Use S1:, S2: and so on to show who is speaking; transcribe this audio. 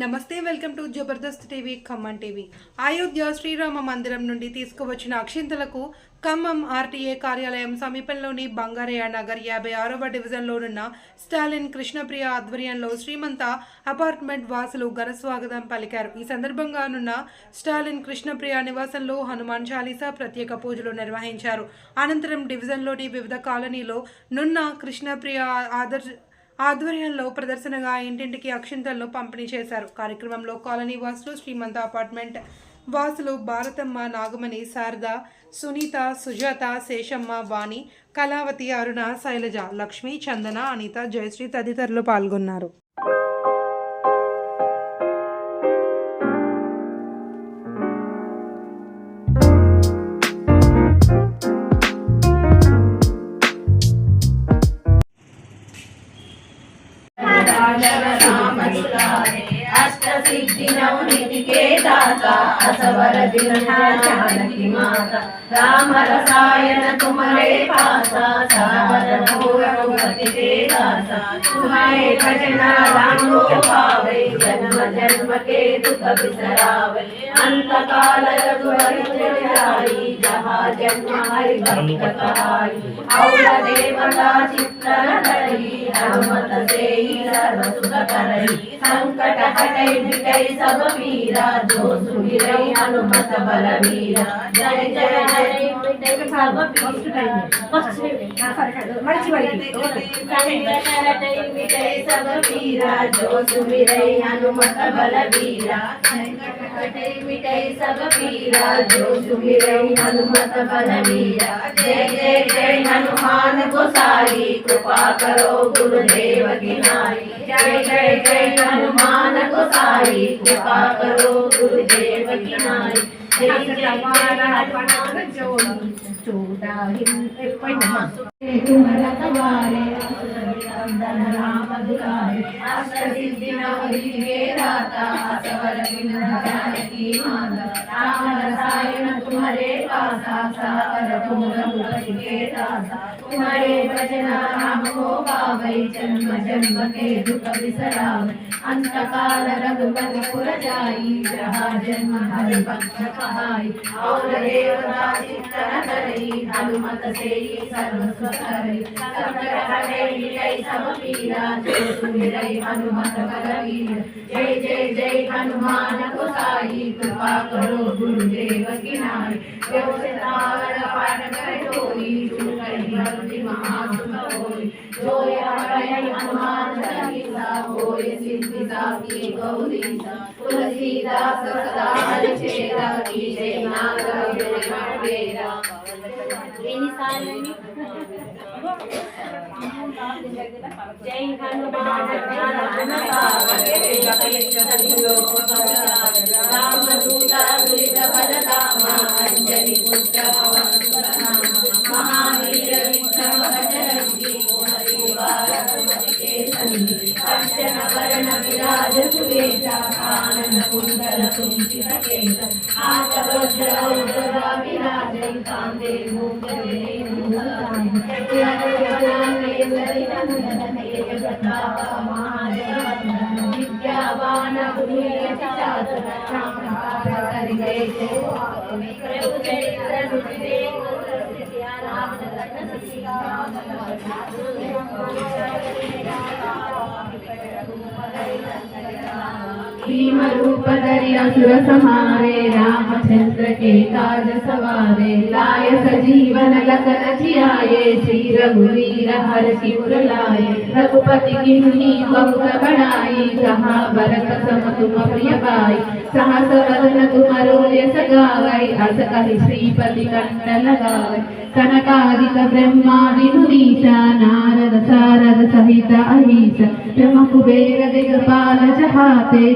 S1: నమస్తే welcome to Jabardasth TV Khammam TV. Ayodhya Srirama మందిరం నుండి తీసుకువచ్చిన అక్షింతలకు ఖమ్మం ఆర్టీఏ కార్యాలయం సమీపంలోని బంగారయ్య నగర్ యాభై ఆరవ డివిజన్లోనున్న స్టాలిన్ కృష్ణప్రియ ఆధ్వర్యంలో శ్రీమంత అపార్ట్మెంట్ వాసులు ఘనస్వాగతం పలికారు. ఈ సందర్భంగా నున్న స్టాలిన్ కృష్ణప్రియ నివాసంలో హనుమాన్ చాలీసా ప్రత్యేక పూజలు నిర్వహించారు. అనంతరం డివిజన్లోని వివిధ కాలనీలో నున్న కృష్ణప్రియ ఆదర్శ ఆధ్వర్యంలో ప్రదర్శనగా ఇంటింటికి అక్షింతలను పంపిణీ చేశారు. కార్యక్రమంలో కాలనీ వాసులు శ్రీమంత అపార్ట్మెంట్ వాసులు భారతమ్మ నాగమణి శారద సునీత సుజాత శేషమ్మ వాణి కళావతి అరుణ శైలజ లక్ష్మి చందన అనిత జయశ్రీ తదితరులు పాల్గొన్నారు.
S2: జ్యోతికే తాత అసవర దిన సంకట హటై మిటై पीरा जो सुमिरै हनुमत बल वीरा जय जय जय मिटै सब पीरा संकट हटै मिटै सब मिटै सब पीरा जो हनुमत बल जय जय जय हनुमान गोसाई कृपा करो गुरुदेव की नाई जय जय जय हनुमान गोसाई कृपा करो गुरुदेव की तुम्हारा सवारे राम दुलारे अष्ट सिद्धि दाता सवर बिन की माता राम रसायन तुम्हारे पासा साकर तुम रघुपति के दाता तुम्हारे भजन राम को गावै जन्म जन्म के दुख बिसरावै अंत काल रघुपति पुर जाई जहाँ जन्म हरि भक्त कहाई और देवता चित्तन धरई हनुमत से सर्व करई संकट हटै मिटै सब पीरा जो सुमिरै हनुमत बल वीर जय जय जय हनुमान गोसाई कृपा करो गुरुदेव की नाई जो सितार पाठ कर जोई जो कही भक्ति महासुख होई होय रामायण हनुमान चालीसा होय सिद्धि साखी गौरीसा तुलसीदास सदा हरि चेरा की जय नाग मेरा जय हनुमान ज्ञान पावन जय कलेश सदगुरु విరాజ సువేశ ఆనంద కుండల కుంచిత కేశ ఆచవజ్ర ఔషధ విరాజై కాంతే మూకరే విద్యావాన भीम रूप धरि असुर संहारे रामचंद्र के काज सवारे लाय सजीवन लखन जियाए श्री रघुवीर हर सिर लाए रघुपति किन्नी बहुत बढ़ाई कहा भरत सम तुम प्रिय पाई सहस वदन तुम यस गावै अस कहि श्रीपति कंठ लगावै कनकादिक ब्रह्मादि मुनीसा नारद सारद सहित अहिस ब्रह्म कुबेर दिगपाल जहाते